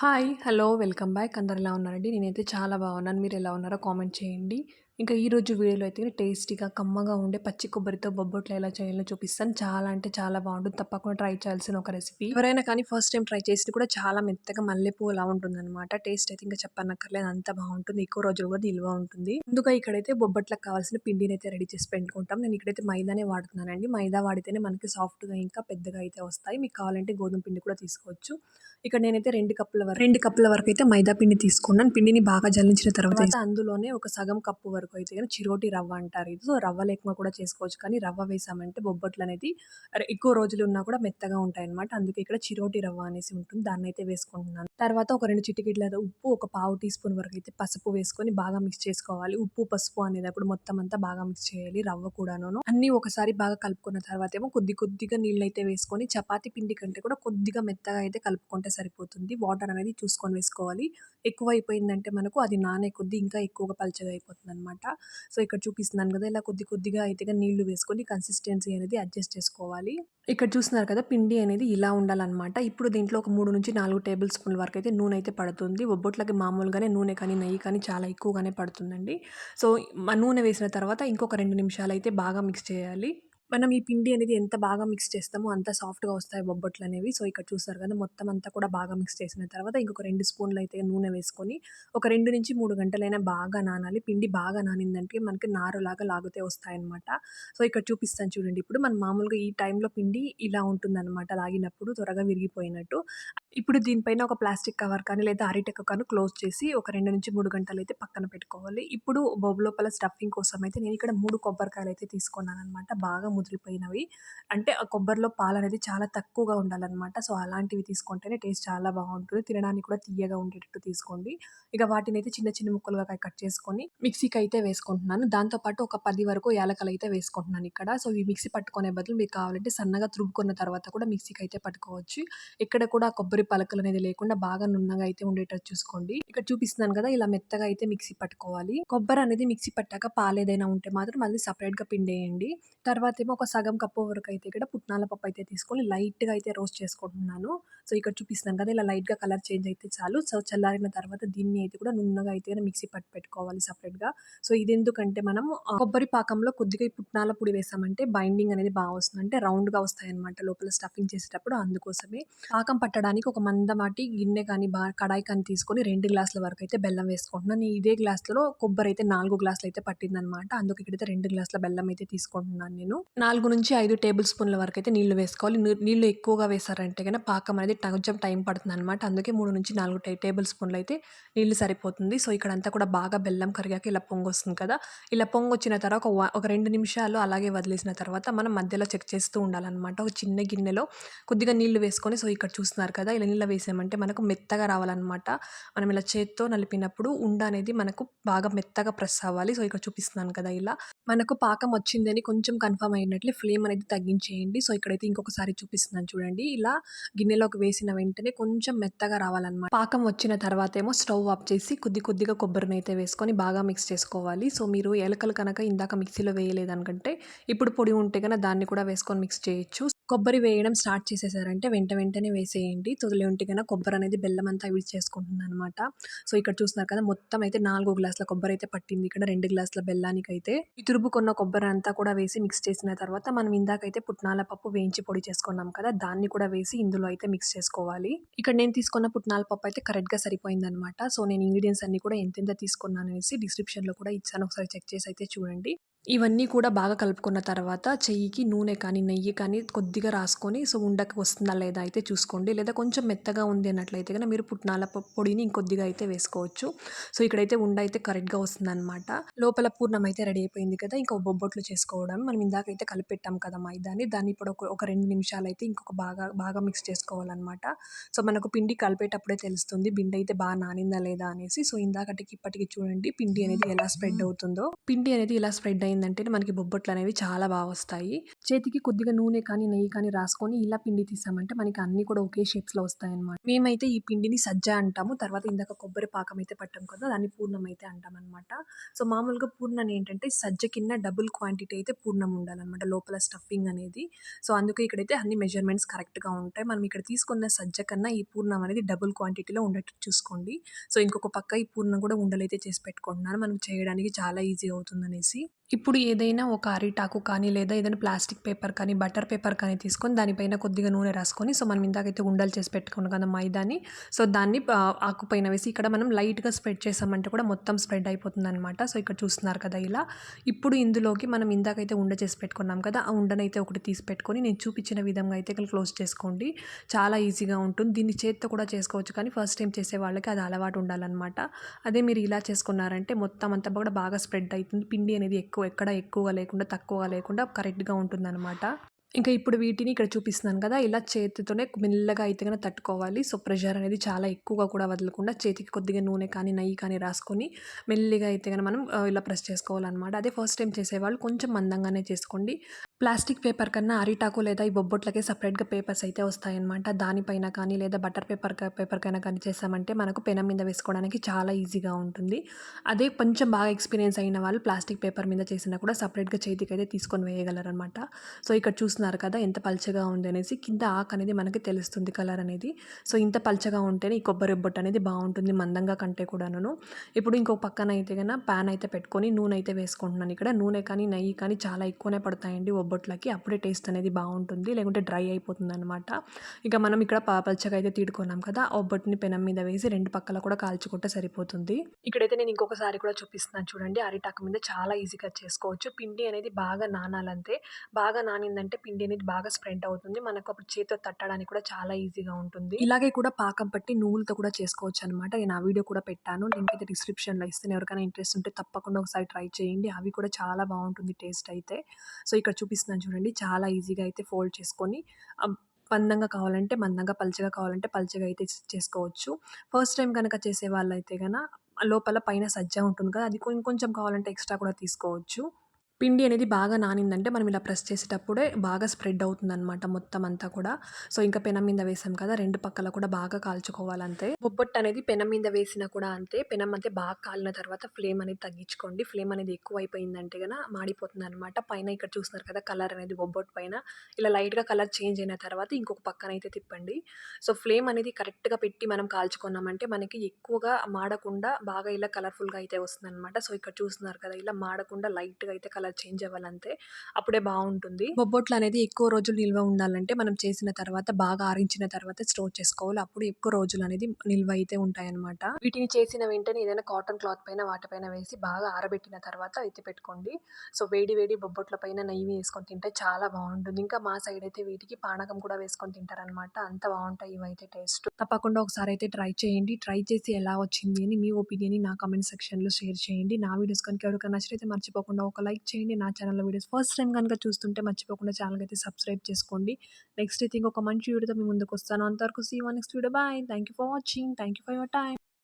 Hi hello welcome back. అందరు ఎలా ఉన్నారండి? నేనైతే చాలా బాగున్నాను. మీరు ఎలా ఉన్నారో కామెంట్ చేయండి. ఇంకా ఈరోజు వీడియోలో అయితే టేస్టీగా కమ్మగా ఉండే పచ్చి కొబ్బరితో బొబ్బట్లు ఎలా చేయాలో చూపిస్తాను. చాలా అంటే చాలా బాగుంటుంది. తప్పకుండా ట్రై చేయాల్సిన ఒక రెసిపీ. ఎవరైనా కానీ ఫస్ట్ టైం ట్రై చేసి కూడా చాలా మెత్తగా మల్లెపూ అలా ఉంటుంది అనమాట టేస్ట్ అయితే ఇంకా చెప్పనక్కర్లేదు. అంత బాగుంటుంది. ఎక్కువ రోజులు కూడా నిల్వ ఉంటుంది. ముందుగా ఇక్కడైతే బొబ్బట్లకు కావాల్సిన పిండిని అయితే రెడీ చేసి పెట్టుకుంటాం. నేను ఇక్కడైతే మైదానే వాడుతున్నానండి. మైదా వాడితేనే మనకి సాఫ్ట్గా ఇంకా పెద్దగా అయితే వస్తాయి. మీకు కావాలంటే గోధుమ పిండి కూడా తీసుకోవచ్చు. ఇక్కడ నేనైతే రెండు కప్పుల వరకు రెండు కప్పుల వరకు అయితే మైదా పిండి తీసుకున్నాను. పిండిని బాగా జల్లించిన తర్వాత అందులోనే ఒక సగం కప్పు వరకు అయితే కానీ చిరోటి రవ్వ అంటారు ఇది. సో రవ్వ లేకుండా కూడా చేసుకోవచ్చు. కానీ రవ్వ వేసామంటే బొబ్బట్లు అనేది ఎక్కువ రోజులు ఉన్నా కూడా మెత్తగా ఉంటాయి అనమాట అందుకే ఇక్కడ చిరోటి రవ్వ అనేసి ఉంటుంది. దాన్ని అయితే వేసుకుంటున్నాను. తర్వాత ఒక రెండు చిటికీట్ల ఉప్పు ఒక పావు టీ స్పూన్ వరకు అయితే పసుపు వేసుకొని బాగా మిక్స్ చేసుకోవాలి. ఉప్పు పసుపు అనేది అప్పుడు మొత్తం అంతా బాగా మిక్స్ చేయాలి రవ్వ కూడాను. అన్నీ ఒకసారి బాగా కలుపుకున్న తర్వాత ఏమో కొద్ది కొద్దిగా నీళ్ళు అయితే వేసుకొని చపాతి పిండి కంటే కూడా కొద్దిగా మెత్తగా అయితే కలుపుకుంటే సరిపోతుంది. వాటర్ అనేది చూసుకొని వేసుకోవాలి. ఎక్కువ అయిపోయిందంటే మనకు అది నానే కొద్ది ఇంకా ఎక్కువగా పలచగా అయిపోతుంది అనమాట సో ఇక్కడ చూపిస్తున్నాను కదా ఇలా కొద్ది కొద్దిగా అయితే నీళ్ళు వేసుకొని కన్సిస్టెన్సీ అనేది అడ్జస్ట్ చేసుకోవాలి. ఇక్కడ చూస్తున్నారు కదా పిండి అనేది ఇలా ఉండాలన్నమాట. ఇప్పుడు దీంట్లో ఒక మూడు నుంచి నాలుగు టేబుల్ స్పూన్ల వరకు అయితే నూనె అయితే పడుతుంది. ఒబ్బొట్లకి మామూలుగానే నూనె కానీ నెయ్యి కానీ చాలా ఎక్కువగానే పడుతుందండి. సో నూనె వేసిన తర్వాత ఇంకొక రెండు నిమిషాలు అయితే బాగా మిక్స్ చేయాలి. మనం ఈ పిండి అనేది ఎంత బాగా మిక్స్ చేస్తామో అంత సాఫ్ట్గా వస్తాయి బొబ్బట్లు అనేవి. సో ఇక్కడ చూస్తారు కదా మొత్తం అంతా కూడా బాగా మిక్స్ చేసిన తర్వాత ఇంకొక రెండు స్పూన్లు అయితే నూనె వేసుకొని ఒక రెండు నుంచి మూడు గంటలైనా బాగా నానాలి. పిండి బాగా నానిందంటే మనకి నారులాగా లాగుతే వస్తాయన్నమాట. సో ఇక్కడ చూపిస్తాను చూడండి. ఇప్పుడు మనం మామూలుగా ఈ టైంలో పిండి ఇలా ఉంటుందన్నమాట. లాగినప్పుడు త్వరగా విరిగిపోయినట్టు. ఇప్పుడు దీనిపైన ఒక ప్లాస్టిక్ కవర్ కానీ లేదా అరిటెక్ కానీ క్లోజ్ చేసి ఒక రెండు నుంచి మూడు గంటలు అయితే పక్కన పెట్టుకోవాలి. ఇప్పుడు బొబ్బు లోపల స్టఫింగ్ కోసం అయితే నేను ఇక్కడ మూడు కొబ్బరికాయలు అయితే తీసుకున్నాను అనమాట బాగా ముదిరిపోయినవి. అంటే ఆ కొబ్బరిలో పాలు అనేది చాలా తక్కువగా ఉండాలన్నమాట. సో అలాంటివి తీసుకుంటేనే టేస్ట్ చాలా బాగుంటుంది. తినడానికి కూడా తీయగా ఉండేటట్టు తీసుకోండి. ఇక వాటిని అయితే చిన్న చిన్న ముక్కలుగా కట్ చేసుకొని మిక్సీకి అయితే వేసుకుంటున్నాను. దాంతోపాటు ఒక పది వరకు యాలకలు అయితే వేసుకుంటున్నాను ఇక్కడ. సో ఈ మిక్సీ పట్టుకునే బదులు మీకు కావాలంటే సన్నగా తురుపుకున్న తర్వాత కూడా మిక్సీకి అయితే పట్టుకోవచ్చు. ఇక్కడ కూడా కొబ్బరి పలకలు అనేది లేకుండా బాగా నున్నగా అయితే ఉండేటట్టు చూసుకోండి. ఇక్కడ చూపిస్తున్నాను కదా ఇలా మెత్తగా అయితే మిక్సీ పట్టుకోవాలి. కొబ్బరి అనేది మిక్సీ పట్టాక పాలు ఏదైనా ఉంటే మాత్రం మళ్ళీ సపరేట్గా పిండేయండి. తర్వాత ఏమో ఒక సగం కప్పు వరకు అయితే ఇక్కడ పుట్నాల పప్పు అయితే తీసుకొని లైట్గా అయితే రోస్ట్ చేసుకుంటున్నాను. సో ఇక్కడ చూపిస్తున్నాను కదా ఇలా లైట్గా కలర్ చేంజ్ అయితే చాలు. సో చల్లారిన తర్వాత దీన్ని అయితే కూడా నున్నగా అయితే మిక్సీ పట్టు పెట్టుకోవాలి సపరేట్గా సో ఇది ఎందుకంటే మనం కొబ్బరి పాకంలో కొద్దిగా ఈ పుట్నాల పొడి వేసామంటే బైండింగ్ అనేది బాగా వస్తుంది. అంటే రౌండ్గా వస్తాయి అనమాట లోపల స్టఫింగ్ చేసేటప్పుడు అందుకోసమే. పాకం పట్టడానికి ఒక మందమాటి గిన్నె కానీ బా కడాయి కానీ తీసుకొని రెండు గ్లాసుల వరకు అయితే బెల్లం వేసుకుంటున్నాను ఇదే గ్లాసులో కొబ్బరి అయితే నాలుగు గ్లాసులు అయితే పట్టిందనమాట అందుకు ఇక్కడైతే రెండు గ్లాసుల బెల్లం అయితే తీసుకుంటున్నాను నేను. నాలుగు నుంచి ఐదు టేబుల్ స్పూన్ల వరకు అయితే నీళ్ళు వేసుకోవాలి. నీళ్ళు ఎక్కువగా వేసారంటే కనుక పాకం అనేది కొంచెం టైం పడుతుంది అనమాట అందుకే మూడు నుంచి నాలుగు టేబుల్ స్పూన్లు అయితే నీళ్ళు సరిపోతుంది. సో ఇక్కడంతా కూడా బాగా బెల్లం కరిగాక ఇలా పొంగొస్తుంది కదా. ఇలా పొంగొచ్చిన తర్వాత ఒక రెండు నిమిషాలు అలాగే వదిలేసిన తర్వాత మనం మధ్యలో చెక్ చేస్తూ ఉండాలన్నమాట. ఒక చిన్న గిన్నెలో కొద్దిగా నీళ్ళు వేసుకొని సో ఇక్కడ చూస్తున్నారు కదా ఇలా నీళ్ళ వేసామంటే మనకు మెత్తగా రావాలన్నమాట. మనం ఇలా చేత్తో నలిపినప్పుడు ఉండ అనేది మనకు బాగా మెత్తగా ప్రెస్ అవ్వాలి. సో ఇక్కడ చూపిస్తున్నాను కదా ఇలా. మనకు పాకం వచ్చిందని కొంచెం కన్ఫర్మ్ అయినట్లు ఫ్లేమ్ అనేది తగ్గించేయండి. సో ఇక్కడైతే ఇంకొకసారి చూపిస్తున్నాను చూడండి. ఇలా గిన్నెలోకి వేసిన వెంటనే కొంచెం మెత్తగా రావాలన్నమాట. పాకం వచ్చిన తర్వాత ఏమో స్టవ్ ఆఫ్ చేసి కొద్ది కొద్దిగా కొబ్బరిని అయితే వేసుకొని బాగా మిక్స్ చేసుకోవాలి. సో మీరు ఎలకలు కనుక ఇందాక మిక్సీలో వేయలేదనుకంటే ఇప్పుడు పొడి ఉంటే కనుక దాన్ని కూడా వేసుకొని మిక్స్ చేయొచ్చు. కొబ్బరి వేయడం స్టార్ట్ చేసేసారంటే వెంట వెంటనే వేసేయండి. తొలి ఉంటే కొబ్బరి అనేది బెల్లం అంతా చేసుకుంటుంది అనమాట సో ఇక్కడ చూస్తున్నారు కదా మొత్తం అయితే నాలుగు గ్లాసుల కొబ్బరి అయితే పట్టింది. ఇక్కడ రెండు గ్లాసుల బెల్లానికి అయితే ఈ తురుపుకున్న కొబ్బరి అంతా కూడా వేసి మిక్స్ చేసిన తర్వాత మనం ఇందాకైతే పుట్నాల పప్పు వేయించి పొడి చేసుకున్నాం కదా దాన్ని కూడా వేసి ఇందులో అయితే మిక్స్ చేసుకోవాలి. ఇక్కడ నేను తీసుకున్న పుట్నాల పప్పు అయితే కరెక్ట్గా సరిపోయింది అనమాట సో నేను ఇంగ్రీడియంట్స్ అన్ని కూడా ఎంతెంత తీసుకున్నాను అనేసి డిస్క్రిప్షన్లో కూడా ఇచ్చాను. ఒకసారి చెక్ చేసి అయితే చూడండి. ఇవన్నీ కూడా బాగా కలుపుకున్న తర్వాత చెయ్యికి నూనె కానీ నెయ్యి కానీ కొద్ది కొద్దిగా రాసుకొని సో ఉండకి వస్తుందా లేదా అయితే చూసుకోండి. లేదా కొంచెం మెత్తగా ఉంది అన్నట్లయితే కనుక మీరు పుట్నాల పొడిని ఇంకొద్దిగా అయితే వేసుకోవచ్చు. సో ఇక్కడైతే ఉండ అయితే కరెక్ట్గా వస్తుందన్నమాట. లోపల పూర్ణం అయితే రెడీ అయిపోయింది కదా ఇంకా బొబ్బొట్లు చేసుకోవడం. మనం ఇందాకైతే కలిపెట్టాం కదా మైదాని. దాన్ని ఇప్పుడు ఒక ఒక రెండు నిమిషాలు అయితే ఇంకొక బాగా బాగా మిక్స్ చేసుకోవాలన్నమాట. సో మనకు పిండి కలిపేటప్పుడే తెలుస్తుంది పిండి అయితే బాగా నానిందా లేదా అనేసి. సో ఇందాకటికి ఇప్పటికి చూడండి పిండి అనేది ఎలా స్ప్రెడ్ అవుతుందో. పిండి అనేది ఇలా స్ప్రెడ్ అయిందంటే మనకి బొబ్బట్లు అనేవి చాలా బాగా వస్తాయి. చేతికి కొద్దిగా నూనె కానీ నెయ్యి కానీ రాసుకొని ఇలా పిండి తీసామంటే మనకి అన్ని కూడా ఒకే షేప్స్లో వస్తాయి అనమాట మేమైతే ఈ పిండిని సజ్జ అంటాము. తర్వాత ఇందాక కొబ్బరి పాకం అయితే పట్టాం కదా దాన్ని పూర్ణం అయితే అంటాం అనమాట సో మామూలుగా పూర్ణం ఏంటంటే సజ్జ కింద డబుల్ క్వాంటిటీ అయితే పూర్ణం ఉండాలన్నమాట లోపల స్టఫింగ్ అనేది. సో అందుకే ఇక్కడైతే అన్ని మెజర్మెంట్స్ కరెక్ట్గా ఉంటాయి. మనం ఇక్కడ తీసుకున్న సజ్జ కన్నా ఈ పూర్ణం అనేది డబుల్ క్వాంటిటీలో ఉండేట్టు చూసుకోండి. సో ఇంకొక పక్క ఈ పూర్ణం కూడా ఉండలైతే చేసి పెట్టుకుంటున్నాను. మనం చేయడానికి చాలా ఈజీ అవుతుందనేసి. ఇప్పుడు ఏదైనా ఒక అరిటాకు కానీ లేదా ఏదైనా ప్లాస్టిక్ పేపర్ కానీ బటర్ పేపర్ కానీ తీసుకొని దానిపైన కొద్దిగా నూనె రాసుకొని సో మనం ఇందాకైతే ఉండలు చేసి పెట్టుకున్నాం కదా మైదాని సో దాన్ని ఆకుపైన ఆకు పైన వేసి ఇక్కడ మనం లైట్గా స్ప్రెడ్ చేసామంటే కూడా మొత్తం స్ప్రెడ్ అయిపోతుంది అనమాట సో ఇక్కడ చూస్తున్నారు కదా ఇలా. ఇప్పుడు ఇందులోకి మనం ఇందాకైతే ఉండ చేసి పెట్టుకున్నాం కదా ఆ ఉండనైతే ఒకటి తీసి పెట్టుకొని నేను చూపించిన విధంగా అయితే ఇక్కడ క్లోజ్ చేసుకోండి. చాలా ఈజీగా ఉంటుంది. దీన్ని చేత్తో కూడా చేసుకోవచ్చు కానీ ఫస్ట్ టైం చేసే వాళ్ళకి అది అలవాటు ఉండాలన్నమాట. అదే మీరు ఇలా చేసుకున్నారంటే మొత్తం అంతా కూడా బాగా స్ప్రెడ్ అవుతుంది. పిండి అనేది ఎక్కువ ఎక్కడ ఎక్కువగా లేకుండా తక్కువగా లేకుండా కరెక్ట్గా ఉంటుందన్నమాట. ఇంకా ఇప్పుడు వీటిని ఇక్కడ చూపిస్తున్నాను కదా ఇలా చేతితోనే మెల్లగా అయితే కనుక తట్టుకోవాలి. సో ప్రెషర్ అనేది చాలా ఎక్కువగా కూడా వదలకుండా చేతికి కొద్దిగా నూనె కానీ నెయ్యి కానీ రాసుకొని మెల్లిగా అయితే కనుక మనం ఇలా ప్రెస్ చేసుకోవాలన్నమాట. అదే ఫస్ట్ టైం చేసేవాళ్ళు కొంచెం మందంగానే చేసుకోండి. ప్లాస్టిక్ పేపర్ కన్నా అరిటాకు లేదా ఈ బొబ్బట్లకే సపరేట్గా పేపర్స్ అయితే వస్తాయన్నమాట. దానిపైన కానీ లేదా బటర్ పేపర్ పేపర్కైనా కానీ చేసామంటే మనకు పెనం మీద వేసుకోవడానికి చాలా ఈజీగా ఉంటుంది. అదే కొంచెం బాగా ఎక్స్పీరియన్స్ అయిన వాళ్ళు ప్లాస్టిక్ పేపర్ మీద చేసినా కూడా సపరేట్గా చేతికి అయితే తీసుకొని వేయగలరనమాట సో ఇక్కడ చూస్తున్నారు కదా ఎంత పల్చగా ఉంది అనేసి కింద ఆకు అనేది మనకి తెలుస్తుంది కలర్ అనేది. సో ఇంత పల్చగా ఉంటేనే ఈ కొబ్బరి బొట్టు అనేది బాగుంటుంది మందంగా కంటే కూడాను ఇప్పుడు ఇంకో పక్కన అయితే కన్నా ప్యాన్ అయితే పెట్టుకొని నూనె అయితే వేసుకుంటున్నాను ఇక్కడ. నూనె కానీ నెయ్యి కానీ చాలా ఎక్కువనే పడతాయండి ఒబ్బొట్లకి అప్పుడే టేస్ట్ అనేది బాగుంటుంది లేకుంటే డ్రై అయిపోతుంది అనమాట ఇక మనం ఇక్కడ పలచగా పల్చగా అయితే తీడుకున్నాం కదా ఒబ్బొట్టుని పెనం మీద వేసి రెండు పక్కల కూడా కాల్చుకుంటే సరిపోతుంది. ఇక్కడైతే నేను ఇంకొకసారి కూడా చూపిస్తున్నాను చూడండి అరిటాకు మీద చాలా ఈజీగా చేసుకోవచ్చు. పిండి అనేది బాగా నానాలంతే. బాగా నానిందంటే పిండి అనేది బాగా స్ప్రెడ్ అవుతుంది. మనకు అప్పుడు చేతితో తట్టడానికి కూడా చాలా ఈజీగా ఉంటుంది. ఇలాగే కూడా పాకం పట్టి నువ్వులతో కూడా చేసుకోవచ్చు అనమాట నేను ఆ వీడియో కూడా పెట్టాను. లింక్ అయితే డిస్క్రిప్షన్లో ఇస్తాను. ఎవరికైనా ఇంట్రెస్ట్ ఉంటే తప్పకుండా ఒకసారి ట్రై చేయండి. అవి కూడా చాలా బాగుంటుంది టేస్ట్ అయితే. సో ఇక్కడ చూపిస్తున్నాను చూడండి. చాలా ఈజీగా అయితే ఫోల్డ్ చేసుకొని మందంగా కావాలంటే మందంగా పల్చగా కావాలంటే పల్చగా అయితే చేసుకోవచ్చు. ఫస్ట్ టైం కనుక చేసే వాళ్ళైతే కనుక లోపల పైన సజ్జ ఉంటుంది కదా అది కొంచెం కావాలంటే ఎక్స్ట్రా కూడా తీసుకోవచ్చు. పిండి అనేది బాగా నానిందంటే మనం ఇలా ప్రెస్ చేసేటప్పుడే బాగా స్ప్రెడ్ అవుతుందన్నమాట మొత్తం అంతా కూడా. సో ఇంకా పెనం మీద వేసాం కదా రెండు పక్కల కూడా బాగా కాల్చుకోవాలంతే. బొబ్బొట్టు అనేది పెనం మీద వేసినా కూడా అంతే. పెనం అంతే బాగా కాలిన తర్వాత ఫ్లేమ్ అనేది తగ్గించుకోండి. ఫ్లేమ్ అనేది ఎక్కువ అయిపోయిందంటే కనుక మాడిపోతుంది అనమాట పైన ఇక్కడ చూస్తున్నారు కదా కలర్ అనేది బొబ్బొట్టు పైన. ఇలా లైట్గా కలర్ చేంజ్ అయిన తర్వాత ఇంకొక పక్కన అయితే తిప్పండి. సో ఫ్లేమ్ అనేది కరెక్ట్గా పెట్టి మనం కాల్చుకున్నామంటే మనకి ఎక్కువగా మాడకుండా బాగా ఇలా కలర్ఫుల్గా అయితే వస్తుంది అనమాట సో ఇక్కడ చూస్తున్నారు కదా ఇలా మాడకుండా లైట్గా అయితే కలర్ చేంజ్ అవ్వాలంతే అప్పుడే బాగుంటుంది. బొబ్బొట్లు అనేది ఎక్కువ రోజులు నిల్వ ఉండాలంటే మనం చేసిన తర్వాత బాగా ఆరించిన తర్వాత స్టోర్ చేసుకోవాలి. అప్పుడు ఎక్కువ రోజులు అనేది నిల్వ అయితే ఉంటాయన్నమాట. వీటిని చేసిన వెంటనే ఏదైనా కాటన్ క్లాత్ పైన వాటిపైన వేసి బాగా ఆరబెట్టిన తర్వాత అయితే పెట్టుకోండి. సో వేడి వేడి బొబ్బొట్ల పైన నెయ్యి వేసుకొని తింటే చాలా బాగుంటుంది. ఇంకా మా సైడ్ అయితే వీటికి పానకం కూడా వేసుకొని తింటారనమాట అంత బాగుంటాయి ఇవైతే టేస్ట్. తప్పకుండా ఒకసారి అయితే ట్రై చేయండి. ట్రై చేసి ఎలా వచ్చింది అని మీ ఒపీనియన్ నా కామెంట్ సెక్షన్లో షేర్ చేయండి. నా వీడియోస్ కనుక ఎవరికైనా నచ్చితే మర్చిపోకుండా ఒక లైక్ చేయండి. నా ఛానల్లో వీడియోస్ ఫస్ట్ టైం కనుక చూస్తుంటే మర్చిపోకుండా ఛానల్కి అయితే సబ్స్క్రైబ్ చేసుకోండి. నెక్స్ట్ అయితే ఇంకొక మంచి వీడియోతో మీ ముందుకు వస్తాను. అంతవరకు see one next video bye thank you for watching thank you for your time